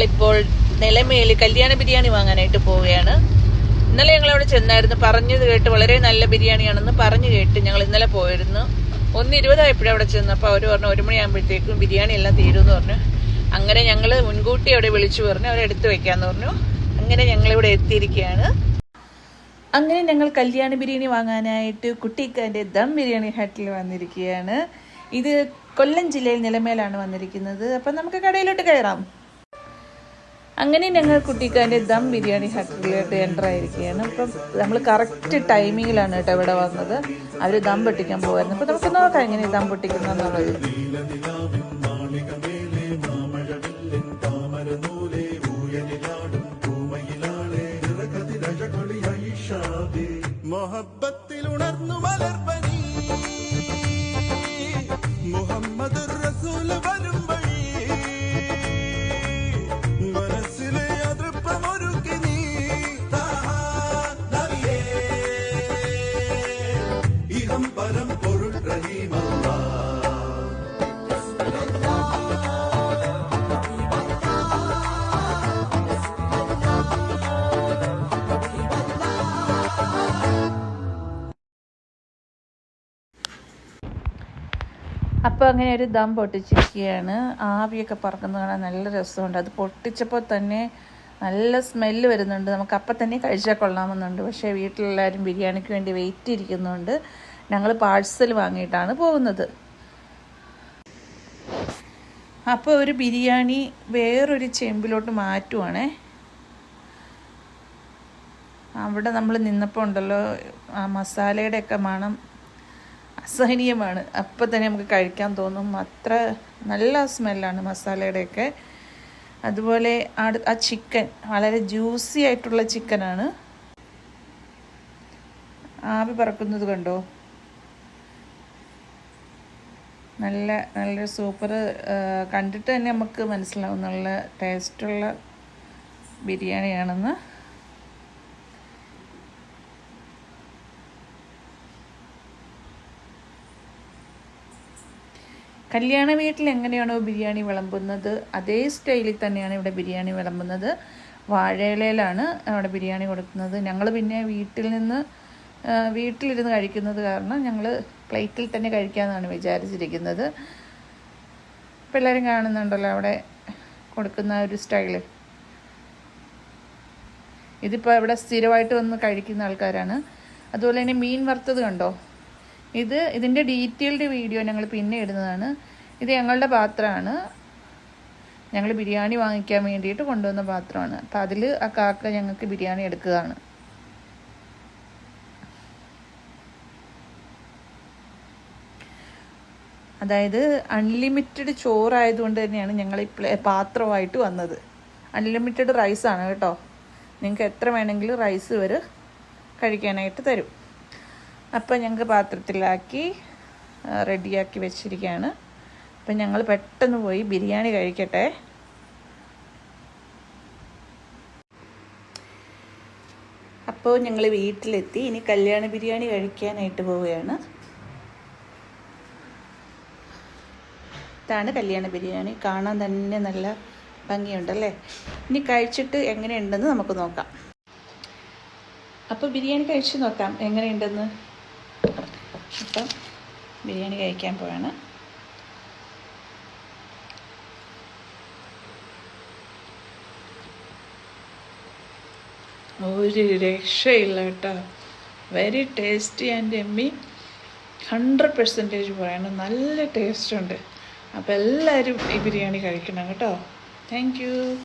ഞങ്ങളിപ്പോൾ നിലമേൽ കല്യാണ ബിരിയാണി വാങ്ങാനായിട്ട് പോവുകയാണ്. ഇന്നലെ ഞങ്ങൾ അവിടെ ചെന്നായിരുന്നു. പറഞ്ഞത് കേട്ട് വളരെ നല്ല ബിരിയാണിയാണെന്ന് പറഞ്ഞു കേട്ട് ഞങ്ങൾ ഇന്നലെ പോയിരുന്നു. ഒന്ന് ഇരുപതായപ്പോഴും അവിടെ ചെന്നപ്പോൾ അവർ പറഞ്ഞു ഒരു മണിയാകുമ്പോഴത്തേക്കും ബിരിയാണി എല്ലാം തീരുമെന്ന് പറഞ്ഞു. അങ്ങനെ ഞങ്ങൾ മുൻകൂട്ടി അവിടെ വിളിച്ചു പറഞ്ഞു അവരെ എടുത്തു വെക്കാന്ന് പറഞ്ഞു. അങ്ങനെ ഞങ്ങൾ ഇവിടെ എത്തിയിരിക്കുകയാണ്. അങ്ങനെ ഞങ്ങൾ കല്യാണ ബിരിയാണി വാങ്ങാനായിട്ട് കുട്ടിക്കാന്റെ ദം ബിരിയാണി ഹട്ടിൽ വന്നിരിക്കുകയാണ്. ഇത് കൊല്ലം ജില്ലയിൽ നിലമേലാണ് വന്നിരിക്കുന്നത്. അപ്പം നമുക്ക് കടയിലോട്ട് കയറാം. അങ്ങനെ ഞങ്ങൾ കുട്ടിക്കാന്റെ ദം ബിരിയാണി ഹട്ടിലോട്ട് എന്റർ ആയിരിക്കുകയാണ്. അപ്പം നമ്മൾ കറക്റ്റ് ടൈമിങ്ങിലാണ് കേട്ടോ ഇവിടെ വന്നത്. അവർ ദം പൊട്ടിക്കാൻ പോകുമായിരുന്നു അപ്പം നമുക്ക് നോക്കാം എങ്ങനെ ദം പൊട്ടിക്കുന്നതെന്നുള്ളത്. അപ്പോൾ അങ്ങനെ ഒരു ദം പൊട്ടിച്ചിരിക്കുകയാണ്. ആവിയൊക്കെ പറക്കുന്നത് കാണാൻ നല്ല രസമുണ്ട്. അത് പൊട്ടിച്ചപ്പോൾ തന്നെ നല്ല സ്മെല്ല് വരുന്നുണ്ട്. നമുക്ക് അപ്പം തന്നെ കഴിച്ചാൽ കൊള്ളാമെന്നുണ്ട്. പക്ഷേ വീട്ടിലെല്ലാവരും ബിരിയാണിക്ക് വേണ്ടി വെയിറ്റ് ഇരിക്കുന്നുണ്ട്. ഞങ്ങൾ പാഴ്സൽ വാങ്ങിയിട്ടാണ് പോകുന്നത്. അപ്പോൾ ഒരു ബിരിയാണി വേറൊരു ചെമ്പിലോട്ട് മാറ്റുവാണേ. അവിടെ നമ്മൾ നിന്നപ്പോൾ ഉണ്ടല്ലോ ആ മസാലയുടെയൊക്കെ മണം അസഹനീയമാണ്. അപ്പം തന്നെ നമുക്ക് കഴിക്കാൻ തോന്നും. അത്ര നല്ല സ്മെല്ലാണ് മസാലയുടെയൊക്കെ. അതുപോലെ അടു ആ ചിക്കൻ വളരെ ജ്യൂസി ആയിട്ടുള്ള ചിക്കനാണ്. ആവി പറക്കുന്നത് കണ്ടോ? നല്ല നല്ല സൂപ്പർ കണ്ടിട്ട് തന്നെ നമുക്ക് മനസ്സിലാവും. നല്ല ടേസ്റ്റുള്ള ബിരിയാണിയാണെന്ന്. കല്യാണ വീട്ടിൽ എങ്ങനെയാണോ ബിരിയാണി വിളമ്പുന്നത് അതേ സ്റ്റൈലിൽ തന്നെയാണ് ഇവിടെ ബിരിയാണി വിളമ്പുന്നത്. വാഴയിലയിലാണ് അവിടെ ബിരിയാണി കൊടുക്കുന്നത്. ഞങ്ങൾ പിന്നെ വീട്ടിൽ നിന്ന് വീട്ടിലിരുന്ന് കഴിക്കുന്നത് കാരണം ഞങ്ങൾ പ്ലേറ്റിൽ തന്നെ കഴിക്കാമെന്നാണ് വിചാരിച്ചിരിക്കുന്നത്. ഇപ്പം എല്ലാവരും കാണുന്നുണ്ടല്ലോ അവിടെ കൊടുക്കുന്ന ഒരു സ്റ്റൈൽ. ഇതിപ്പോൾ ഇവിടെ സ്ഥിരമായിട്ട് വന്ന് കഴിക്കുന്ന ആൾക്കാരാണ്. അതുപോലെ തന്നെ മീൻ വറുത്തത് കണ്ടോ? ഇത് ഇതിന്റെ ഡീറ്റെയിൽഡ് വീഡിയോ ഞങ്ങൾ പിന്നെ ഇടുന്നതാണ്. ഇത് ഞങ്ങളുടെ പാത്രമാണ്. ഞങ്ങൾ ബിരിയാണി വാങ്ങിക്കാൻ വേണ്ടിയിട്ട് കൊണ്ടുവന്ന പാത്രമാണ്. അപ്പം അതിൽ ആ കാക്ക ഞങ്ങൾക്ക് ബിരിയാണി എടുക്കുകയാണ്. അതായത് അൺലിമിറ്റഡ് ചോറായതുകൊണ്ട് തന്നെയാണ് ഞങ്ങൾ ഈ പാത്രമായിട്ട് വന്നത്. അൺലിമിറ്റഡ് റൈസാണ് കേട്ടോ. നിങ്ങൾക്ക് എത്ര വേണമെങ്കിലും റൈസ് വരെ കഴിക്കാനായിട്ട് തരും. അപ്പം ഞങ്ങൾക്ക് പാത്രത്തിലാക്കി റെഡിയാക്കി വെച്ചിരിക്കുകയാണ് അപ്പം ഞങ്ങൾ പെട്ടെന്ന് പോയി ബിരിയാണി കഴിക്കട്ടെ. അപ്പോൾ ഞങ്ങൾ വീട്ടിലെത്തി. ഇനി കല്യാണ ബിരിയാണി കഴിക്കാനായിട്ട് പോവുകയാണ്. ഇതാണ് കല്യാണ ബിരിയാണി. കാണാൻ തന്നെ നല്ല ഭംഗിയുണ്ടല്ലേ? ഇനി കഴിച്ചിട്ട് എങ്ങനെയുണ്ടെന്ന് നമുക്ക് നോക്കാം. അപ്പോൾ ബിരിയാണി കഴിച്ച് നോക്കാം. എങ്ങനെയുണ്ടെന്ന്? അപ്പം ബിരിയാണി കഴിക്കാൻ പോവാണ്. ഒരു രക്ഷയില്ല കേട്ടോ. Very tasty and yummy. Hundred percentage പറയണം. നല്ല ടേസ്റ്റ് ഉണ്ട്. അപ്പോൾ എല്ലാവരും ഈ ബിരിയാണി കഴിക്കണം കേട്ടോ. താങ്ക്